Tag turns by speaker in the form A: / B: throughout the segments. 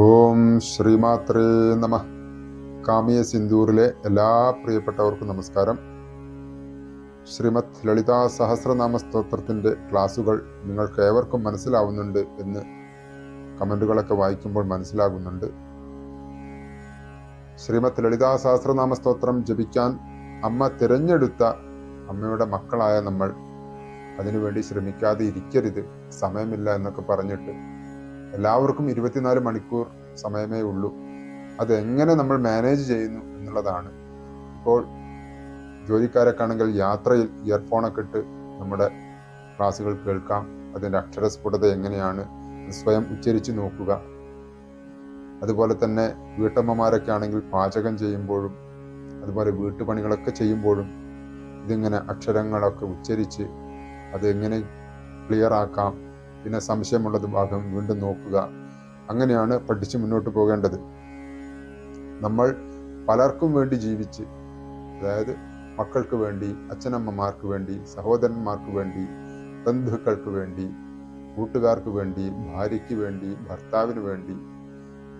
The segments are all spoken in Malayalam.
A: ഓം ശ്രീമാത്രേ നമ. കാമിയ സിന്ദൂറിലെ എല്ലാ പ്രിയപ്പെട്ടവർക്കും നമസ്കാരം. ശ്രീമത് ലളിതാ സഹസ്രനാമ സ്തോത്രത്തിന്റെ ക്ലാസുകൾ നിങ്ങൾക്ക് ഏവർക്കും മനസ്സിലാവുന്നുണ്ട് എന്ന് കമന്റുകളൊക്കെ വായിക്കുമ്പോൾ മനസ്സിലാകുന്നുണ്ട്. ശ്രീമത് ലളിതാ സഹസ്രനാമ സ്തോത്രം ജപിക്കാൻ അമ്മ തിരഞ്ഞെടുത്ത അമ്മയുടെ മക്കളായ നമ്മൾ അതിനുവേണ്ടി ശ്രമിക്കാതെ ഇരിക്കരുത്. സമയമില്ല എന്നൊക്കെ പറഞ്ഞിട്ട് എല്ലാവർക്കും ഇരുപത്തിനാല് മണിക്കൂർ സമയമേ ഉള്ളൂ. അതെങ്ങനെ നമ്മൾ മാനേജ് ചെയ്യുന്നു എന്നുള്ളതാണ്. ഇപ്പോൾ ജോലിക്കാരൊക്കെ ആണെങ്കിൽ യാത്രയിൽ ഇയർഫോണൊക്കെ ഇട്ട് നമ്മുടെ ക്ലാസ്സുകൾ കേൾക്കാം. അതിന്റെ അക്ഷരസ്ഫുടത എങ്ങനെയാണ് സ്വയം ഉച്ചരിച്ച് നോക്കുക. അതുപോലെ തന്നെ വീട്ടമ്മമാരൊക്കെ ആണെങ്കിൽ പാചകം ചെയ്യുമ്പോഴും അതുപോലെ വീട്ടുപണികളൊക്കെ ചെയ്യുമ്പോഴും ഇതിങ്ങനെ അക്ഷരങ്ങളൊക്കെ ഉച്ചരിച്ച് അതെങ്ങനെ ക്ലിയർ ആക്കാം പിന്നെ സംശയമുള്ളത് ഭാഗം വീണ്ടും നോക്കുക. അങ്ങനെയാണ് പഠിച്ച് മുന്നോട്ട് പോകേണ്ടത്. നമ്മൾ പലർക്കും വേണ്ടി ജീവിച്ച് അതായത് മക്കൾക്ക് വേണ്ടി അച്ഛനമ്മമാർക്ക് വേണ്ടി സഹോദരന്മാർക്ക് വേണ്ടി ബന്ധുക്കൾക്ക് വേണ്ടി കൂട്ടുകാർക്ക് വേണ്ടി ഭാര്യയ്ക്ക് വേണ്ടി ഭർത്താവിന് വേണ്ടി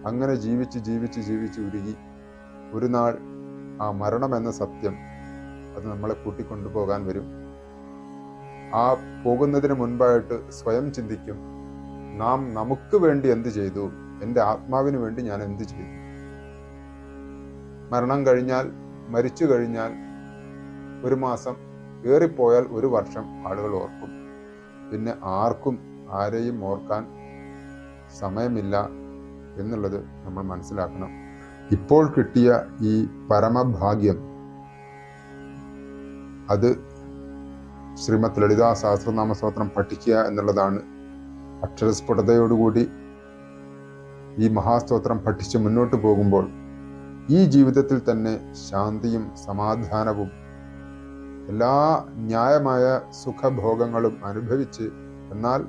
A: അങ്ങനെ ജീവിച്ച് ജീവിച്ച് ജീവിച്ച് ഉരുകി ഒരു നാൾ ആ മരണമെന്ന സത്യം അത് നമ്മളെ കൂട്ടിക്കൊണ്ടുപോകാൻ വരും. ആ പോകുന്നതിന് മുൻപായിട്ട് സ്വയം ചിന്തിക്കും നാം നമുക്ക് വേണ്ടി എന്ത് ചെയ്തു? എന്റെ ആത്മാവിന് വേണ്ടി ഞാൻ എന്ത് ചെയ്തു? മരണം കഴിഞ്ഞാൽ മരിച്ചു കഴിഞ്ഞാൽ ഒരു മാസം ഏറിപ്പോയാൽ ഒരു വർഷം ആളുകൾ ഓർക്കും. പിന്നെ ആർക്കും ആരെയും ഓർക്കാൻ സമയമില്ല എന്നുള്ളത് നമ്മൾ മനസ്സിലാക്കണം. ഇപ്പോൾ കിട്ടിയ ഈ പരമഭാഗ്യം അത് ശ്രീമദ് ലളിതാ സഹസ്രനാമ സ്തോത്രം പഠിക്കുക എന്നുള്ളതാണ് അക്ഷരസ്ഫുടതയോടുകൂടി ഈ മഹാസ്തോത്രം പഠിച്ച് മുന്നോട്ട് പോകുമ്പോൾ ഈ ജീവിതത്തിൽ തന്നെ ശാന്തിയും സമാധാനവും എല്ലാ ന്യായമായ സുഖഭോഗങ്ങളും അനുഭവിച്ച് എന്നാൽ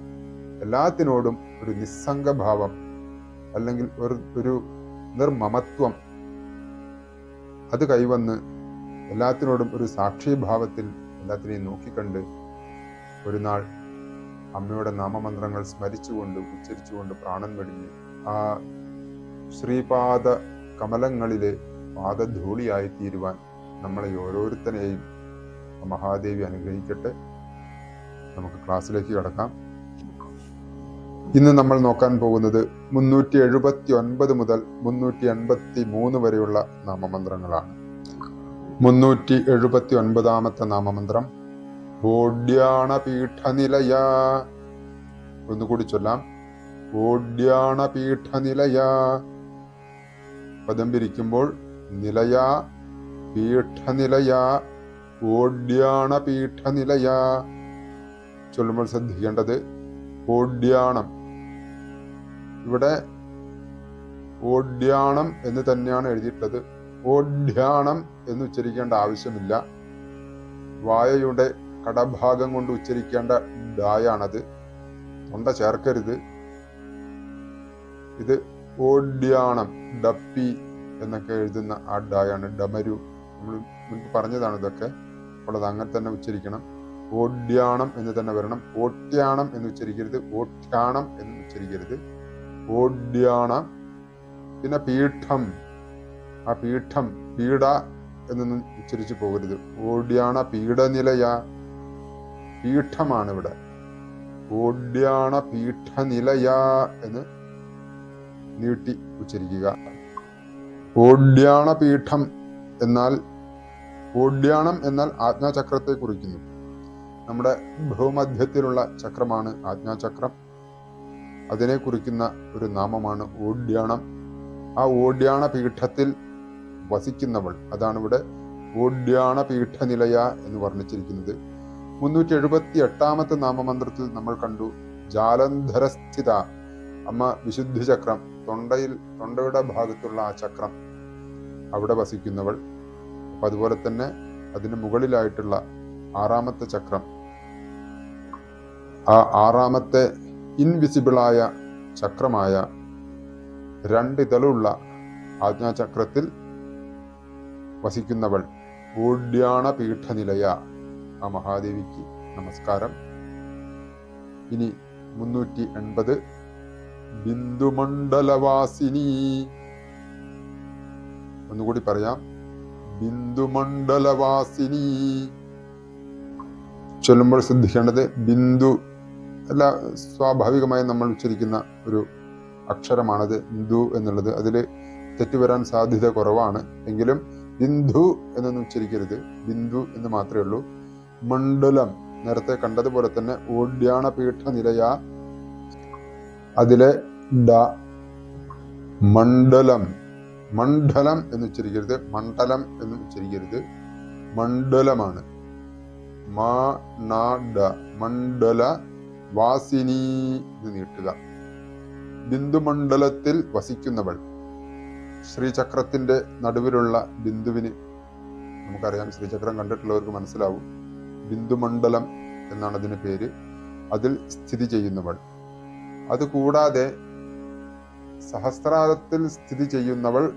A: എല്ലാത്തിനോടും ഒരു നിസ്സംഗഭാവം അല്ലെങ്കിൽ ഒരു ഒരു നിർമമത്വം അത് കൈവന്ന് എല്ലാത്തിനോടും ഒരു സാക്ഷിഭാവത്തിൽ എല്ലാത്തിനെയും നോക്കിക്കണ്ട്. ഒരു നാൾ അമ്മയുടെ നാമമന്ത്രങ്ങൾ സ്മരിച്ചുകൊണ്ട് ഉച്ചരിച്ചുകൊണ്ട് പ്രാണൻ വെടിഞ്ഞ് ആ ശ്രീപാദ കമലങ്ങളിലെ പാദധൂളിയായി തീരുവാൻ നമ്മളെ ഓരോരുത്തരെയും മഹാദേവി അനുഗ്രഹിക്കട്ടെ. നമുക്ക് ക്ലാസ്സിലേക്ക് കടക്കാം. ഇന്ന് നമ്മൾ നോക്കാൻ പോകുന്നത് മുന്നൂറ്റി എഴുപത്തി ഒൻപത് മുതൽ മുന്നൂറ്റി എൺപത്തി മൂന്ന് വരെയുള്ള നാമമന്ത്രങ്ങളാണ്. മുന്നൂറ്റി എഴുപത്തി ഒൻപതാമത്തെ നാമമന്ത്രം. ഓഡ്യാണപീഠനിലയ. ഒന്നുകൂടി ചൊല്ലാം. ഓഡ്യാണപീഠനിലയ. പദം പിരിക്കുമ്പോൾ നിലയ പീഠനിലയ ഓഡ്യാണപീഠനിലയ. ചൊല്ലുമ്പോൾ ശ്രദ്ധിക്കേണ്ടത് ഓഡ്യാണം. ഇവിടെ ഓഡ്യാണം എന്ന് തന്നെയാണ് എഴുതിയിട്ടുള്ളത്. ഓഡ്യാണം എന്ന് ഉച്ചരിക്കേണ്ട ആവശ്യമില്ല. വായയുടെ കടഭാഗം കൊണ്ട് ഉച്ചരിക്കേണ്ട ഡായാണത്. തൊണ്ട ചേർക്കരുത്. ഇത് ഓഡ്യാണം ഡപ്പി എന്നൊക്കെ എഴുതുന്ന ആ ഡായാണ്. ഡമരു. നമ്മൾ മുൻപ് പറഞ്ഞതാണ് ഇതൊക്കെ. അത് അങ്ങനെ തന്നെ ഉച്ചരിക്കണം. ഓഡ്യാണം എന്ന് തന്നെ വരണം. ഓട്യാണം എന്ന് ഉച്ചരിക്കരുത്. ഓട്യാണം എന്ന് ഉച്ചരിക്കരുത്. ഓഡ്യാണം. പിന്നെ പീഠം. ആ പീഠം പീഡ എന്നൊന്നും ഉച്ചരിച്ചു പോകരുത്. ഓഡ്യാണ പീഠനിലയ പീഠമാണ് ഇവിടെ ഓഡ്യാണ പീഠനിലയ എന്ന് നീട്ടി ഉച്ചരിക്കുക. ഓഡ്യാണ പീഠം എന്നാൽ ഓഡ്യാണം എന്നാൽ ആജ്ഞാചക്രത്തെ കുറിക്കുന്നു. നമ്മുടെ ഭൂമധ്യത്തിലുള്ള ചക്രമാണ് ആജ്ഞാചക്രം. അതിനെ കുറിക്കുന്ന ഒരു നാമമാണ് ഓഡ്യാണം ആ ഓഡ്യാണ പീഠത്തിൽ വസിക്കുന്നവൾ. അതാണ് ഇവിടെ ഗോഡ്യാണ പീഠനിലയ എന്ന് വർണിച്ചിരിക്കുന്നത്. മുന്നൂറ്റി എഴുപത്തി എട്ടാമത്തെ നാമമന്ത്രത്തിൽ നമ്മൾ കണ്ടു ജാലന്ധരസ്ഥിത അമ്മ വിശുദ്ധി ചക്രം തൊണ്ടയിൽ തൊണ്ടയുടെ ഭാഗത്തുള്ള ആ ചക്രം അവിടെ വസിക്കുന്നവൾ. അപ്പൊ അതുപോലെ തന്നെ അതിന് മുകളിലായിട്ടുള്ള ആറാമത്തെ ചക്രം. ആ ആറാമത്തെ ഇൻവിസിബിളായ ചക്രമായ രണ്ടിതളുള്ള ആജ്ഞാചക്രത്തിൽ വസിക്കുന്നവൾ ഓഡ്യാണ പീഠനിലയ ആ മഹാദേവിക്ക് നമസ്കാരം. ഇനി മുന്നൂറ്റി എൺപത്. ബിന്ദുമണ്ഡലവാസിനി. ഒന്നുകൂടി പറയാം. ബിന്ദുമണ്ഡലവാസിനി. ചൊല്ലുമ്പോൾ ശ്രദ്ധിക്കേണ്ടത് ബിന്ദു അല്ല സ്വാഭാവികമായി നമ്മൾ ഉച്ചരിക്കുന്ന ഒരു അക്ഷരമാണത് ബിന്ദു എന്നുള്ളത്. അതിൽ തെറ്റുവരാൻ സാധ്യത കുറവാണ്. എങ്കിലും ബിന്ദു എന്നൊന്നും ഉച്ചരിക്കരുത്. ബിന്ദു എന്ന് മാത്രമേ ഉള്ളൂ. മണ്ഡലം. നേരത്തെ കണ്ടതുപോലെ തന്നെ ഓഡ്യാണപീഠ നിലയ. അതിലെ ഡ. മണ്ഡലം. മണ്ഡലം എന്ന് ഉച്ചരിക്കരുത്. മണ്ഡലം എന്ന് ഉച്ചരിക്കരുത്. മണ്ഡലമാണ്. മണ്ഡല വാസിനി എന്ന് നീട്ടുക. ബിന്ദുമണ്ഡലത്തിൽ വസിക്കുന്നവൾ. ശ്രീചക്രത്തിന്റെ നടുവിലുള്ള ബിന്ദുവിന് നമുക്കറിയാം. ശ്രീചക്രം കണ്ടിട്ടുള്ളവർക്ക് മനസ്സിലാവും. ബിന്ദുമണ്ഡലം എന്നാണ് അതിന് പേര്. അതിൽ സ്ഥിതി ചെയ്യുന്നവൾ. അതുകൂടാതെ സഹസ്രാരത്തിൽ സ്ഥിതി ചെയ്യുന്നവൾ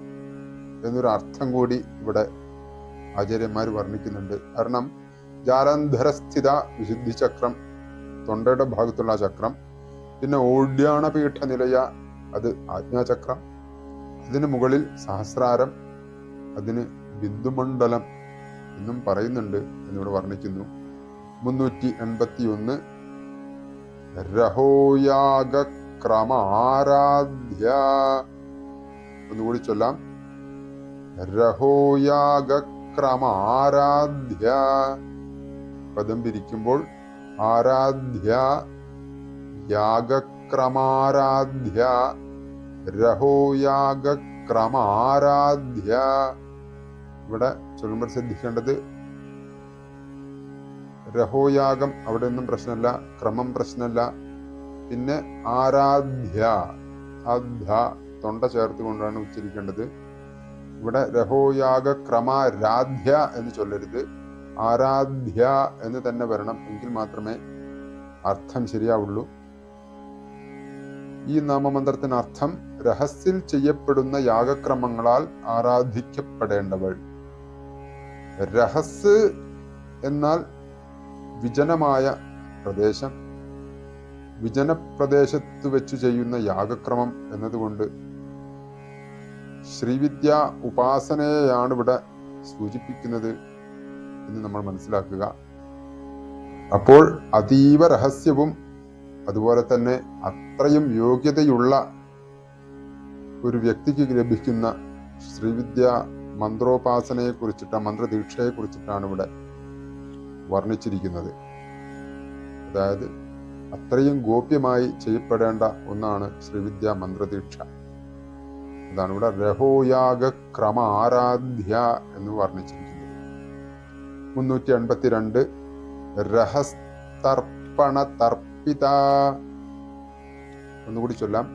A: എന്നൊരു അർത്ഥം കൂടി ഇവിടെ ആചാര്യന്മാർ വർണിക്കുന്നുണ്ട്. കാരണം ജാലന്ധരസ്ഥിത വിശുദ്ധി ചക്രം തൊണ്ടയുടെ ഭാഗത്തുള്ള ചക്രം പിന്നെ ഓഡ്യാണപീഠ നിലയ അത് ആജ്ഞാചക്രം അതിന് മുകളിൽ സഹസ്രാരം അതിന് ബിന്ദുമണ്ഡലം എന്നും പറയുന്നുണ്ട് എന്നിവിടെ വർണിക്കുന്നു. മുന്നൂറ്റി എൺപത്തി ഒന്ന് രഹോയാഗ ക്രമാരാധ്യ ഒന്നുകൂടി ചൊല്ലാം. രഹോയാഗ ക്രമാരാധ്യ പദം പിരിക്കുമ്പോൾ ആരാധ്യ യാഗക്രമാരാധ്യ. രഹോയാഗക്രമാരാധ്യ. ഇവിടെ ചൊല്ലുമ്പോൾ ശ്രദ്ധിക്കേണ്ടത് രഹോയാഗം അവിടെ ഒന്നും പ്രശ്നമല്ല ക്രമം പ്രശ്നമല്ല. പിന്നെ ആരാധ്യ അധ്യ തൊണ്ട ചേർത്തുകൊണ്ടാണ് ഉച്ചരിക്കേണ്ടത്. ഇവിടെ രഹോയാഗ ക്രമാരാധ്യ എന്ന് ചൊല്ലരുത്. ആരാധ്യ എന്ന് തന്നെ വരണം എങ്കിൽ മാത്രമേ അർത്ഥം ശരിയാവുള്ളൂ. ഈ നാമമന്ത്രത്തിന് അർത്ഥം രഹസ്യത്തിൽ ചെയ്യപ്പെടുന്ന യാഗക്രമങ്ങളാൽ ആരാധിക്കപ്പെടേണ്ടവൾ. രഹസ് എന്നാൽ വിജനമായ പ്രദേശം. വിജനപ്രദേശത്ത് വെച്ച് ചെയ്യുന്ന യാഗക്രമം എന്നതുകൊണ്ട് ശ്രീവിദ്യ ഉപാസനയെയാണ് ഇവിടെ സൂചിപ്പിക്കുന്നത് എന്ന് നമ്മൾ മനസ്സിലാക്കുക. അപ്പോൾ അതീവ രഹസ്യവും അതുപോലെ തന്നെ അത്രയും യോഗ്യതയുള്ള ഒരു വ്യക്തിക്ക് ലഭിക്കുന്ന ശ്രീവിദ്യ മന്ത്രോപാസനയെ കുറിച്ചിട്ട് മന്ത്രദീക്ഷയെ കുറിച്ചിട്ടാണ് ഇവിടെ വർണിച്ചിരിക്കുന്നത്. അതായത് അത്രയും ഗോപ്യമായി ചെയ്യപ്പെടേണ്ട ഒന്നാണ് ശ്രീവിദ്യ മന്ത്രദീക്ഷ. അതാണ് ഇവിടെ രഹോയാഗ ക്രമ ആരാധ്യ എന്ന് വർണിച്ചിരിക്കുന്നത്. മുന്നൂറ്റി എൺപത്തിരണ്ട് രഹസ്തർപ്പണ തർപ്പിത ഒന്നുകൂടി ചൊല്ലാം.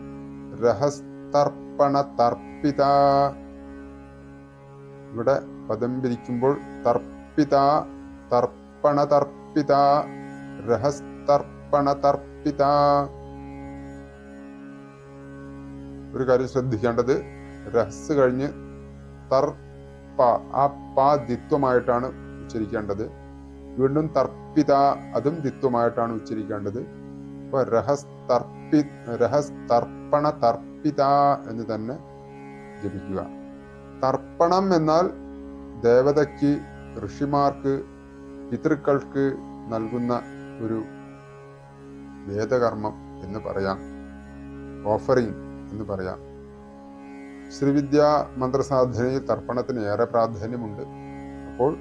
A: രഹസ്തർപ്പണ തർപ്പിത ഇവിടെ പദം പിരിക്കുമ്പോൾ തർപ്പിത തർപ്പണ തർപ്പിത രഹസ്തർപ്പണ തർപ്പിത ഒരു കാര്യം ശ്രദ്ധിക്കേണ്ടത് രഹസ് കഴിഞ്ഞ് തർപ്പ ആ പ ദിത്വമായിട്ടാണ് ഉച്ചരിക്കേണ്ടത്. വീണ്ടും തർപ്പിത അതും ദിത്വമായിട്ടാണ് ഉച്ചരിക്കേണ്ടത്. അപ്പൊ രഹസ്തർപ്പി രഹസ്തർപ്പണ രഹസ് തർപ്പണ തർപ്പിത എന്ന് തന്നെ ജപിക്കുക. തർപ്പണം എന്നാൽ ദേവതയ്ക്ക് ഋഷിമാർക്ക് പിതൃക്കൾക്ക് നൽകുന്ന ഒരു വേദകർമ്മം എന്ന് പറയാം. ഓഫറിങ് എന്ന് പറയാം. ശ്രീവിദ്യ മന്ത്രസാധനയിൽ തർപ്പണത്തിന് ഏറെ പ്രാധാന്യമുണ്ട്. അപ്പോൾ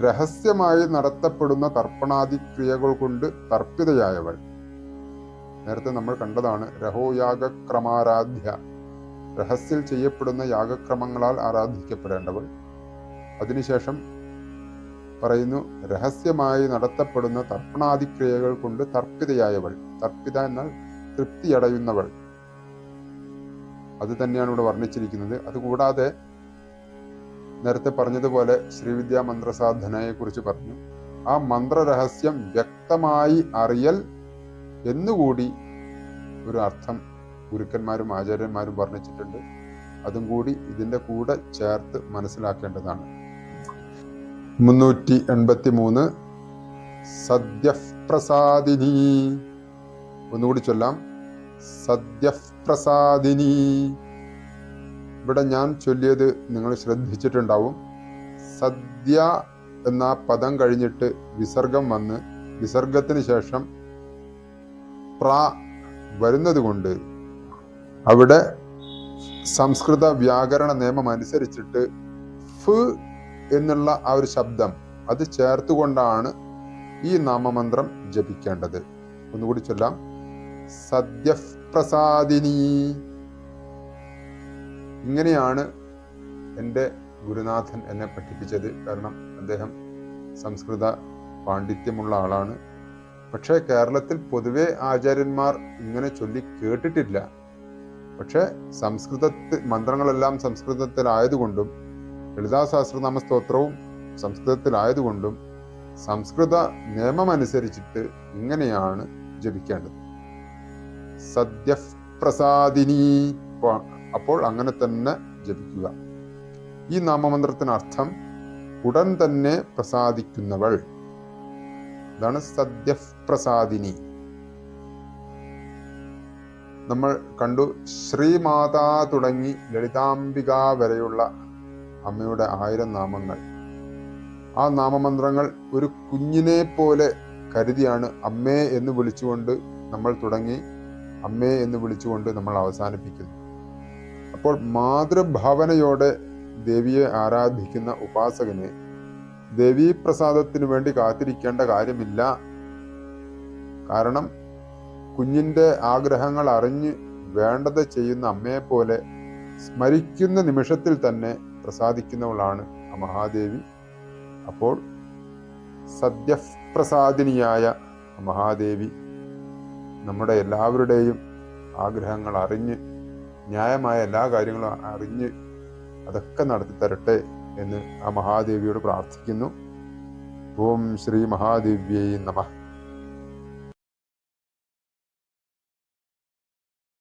A: രഹസ്യമായി നടത്തപ്പെടുന്ന തർപ്പണാദിക്രിയകൾ കൊണ്ട് തർപ്പിതയായവൾ നേരത്തെ നമ്മൾ കണ്ടതാണ് രഹോയാഗക്രമാരാധ്യ രഹസ്യൽ ചെയ്യപ്പെടുന്ന യാഗക്രമങ്ങളാൽ ആരാധിക്കപ്പെടേണ്ടവൾ. അതിനുശേഷം പറയുന്നു രഹസ്യമായി നടത്തപ്പെടുന്ന തർപ്പണാതിക്രിയകൾ കൊണ്ട് തർപ്പിതയായവൾ. തർപ്പിത എന്നാൽ തൃപ്തിയടയുന്നവൾ. അത് തന്നെയാണ് ഇവിടെ വർണിച്ചിരിക്കുന്നത്. അതുകൂടാതെ നേരത്തെ പറഞ്ഞതുപോലെ ശ്രീവിദ്യാ മന്ത്രസാധനയെ കുറിച്ച് പറഞ്ഞു ആ മന്ത്രരഹസ്യം വ്യക്തമായി അറിയൽ എന്നുകൂടി ഒരു അർത്ഥം ഗുരുക്കന്മാരും ആചാര്യന്മാരും വർണിച്ചിട്ടുണ്ട്. അതും കൂടി ഇതിന്റെ കൂടെ ചേർത്ത് മനസ്സിലാക്കേണ്ടതാണ്. മുന്നൂറ്റി എൺപത്തി മൂന്ന് സദ്യപ്രസാദിനി. ഒന്നുകൂടി ചൊല്ലാം. സദ്യപ്രസാദിനി. ഇവിടെ ഞാൻ ചൊല്ലിയത് നിങ്ങൾ ശ്രദ്ധിച്ചിട്ടുണ്ടാവും. സദ്യ എന്ന പദം കഴിഞ്ഞിട്ട് വിസർഗം വന്ന് വിസർഗത്തിന് ശേഷം പ്ര വരുന്നതുകൊണ്ട് അവിടെ സംസ്കൃത വ്യാകരണ നിയമം അനുസരിച്ചിട്ട് ഫ് എന്നുള്ള ആ ഒരു ശബ്ദം അത് ചേർത്തുകൊണ്ടാണ് ഈ നാമമന്ത്രം ജപിക്കേണ്ടത്. ഒന്നുകൂടി ചൊല്ലാം. സദ്യപ്രസാദിനി ഇങ്ങനെയാണ് എന്റെ ഗുരുനാഥൻ എന്നെ പഠിപ്പിച്ചത്. കാരണം അദ്ദേഹം സംസ്കൃത പാണ്ഡിത്യമുള്ള ആളാണ്. പക്ഷേ കേരളത്തിൽ പൊതുവെ ആചാര്യന്മാർ ഇങ്ങനെ ചൊല്ലി കേട്ടിട്ടില്ല. പക്ഷേ സംസ്കൃതത്തിൽ മന്ത്രങ്ങളെല്ലാം സംസ്കൃതത്തിലായതുകൊണ്ടും ലളിതാ സഹസ്രനാമ സ്തോത്രവും സംസ്കൃതത്തിലായതുകൊണ്ടും സംസ്കൃത നിയമമനുസരിച്ചിട്ട് ഇങ്ങനെയാണ് ജപിക്കേണ്ടത്. സദ്യ പ്രസാദിനി അപ്പോൾ അങ്ങനെ തന്നെ ജപിക്കുക. ഈ നാമമന്ത്രത്തിനർത്ഥം ഉടൻ തന്നെ പ്രസാദിക്കുന്നവൾ. ഇതാണ് സദ്യപ്രസാദിനി. നമ്മൾ കണ്ടു ശ്രീമാതാ തുടങ്ങി ലളിതാംബിക വരെയുള്ള അമ്മയുടെ ആയിരം നാമങ്ങൾ. ആ നാമമന്ത്രങ്ങൾ ഒരു കുഞ്ഞിനെ പോലെ കരുതിയാണ് അമ്മേ എന്ന് വിളിച്ചുകൊണ്ട് നമ്മൾ തുടങ്ങി അമ്മേ എന്ന് വിളിച്ചുകൊണ്ട് നമ്മൾ അവസാനിപ്പിക്കുന്നു. അപ്പോൾ മാതൃഭാവനയോടെ ദേവിയെ ആരാധിക്കുന്ന ഉപാസകന് ദേവീപ്രസാദത്തിനു വേണ്ടി കാത്തിരിക്കേണ്ട കാര്യമില്ല. കാരണം കുഞ്ഞിന്റെ ആഗ്രഹങ്ങൾ അറിഞ്ഞ് വേണ്ടത് ചെയ്യുന്ന അമ്മയെപ്പോലെ സ്മരിക്കുന്ന നിമിഷത്തിൽ തന്നെ പ്രസാദിക്കുന്നവളാണ് ആ മഹാദേവി. അപ്പോൾ സദ്യപ്രസാദിനിയായ മഹാദേവി നമ്മുടെ എല്ലാവരുടെയും ആഗ്രഹങ്ങൾ അറിഞ്ഞ് ന്യായമായ എല്ലാ കാര്യങ്ങളും അറിഞ്ഞ് അതൊക്കെ നടത്തി തരട്ടെ എന്ന് ആ മഹാദേവിയോട് പ്രാർത്ഥിക്കുന്നു. ഓം ശ്രീ മഹാദേവ്യൈ നമഃ.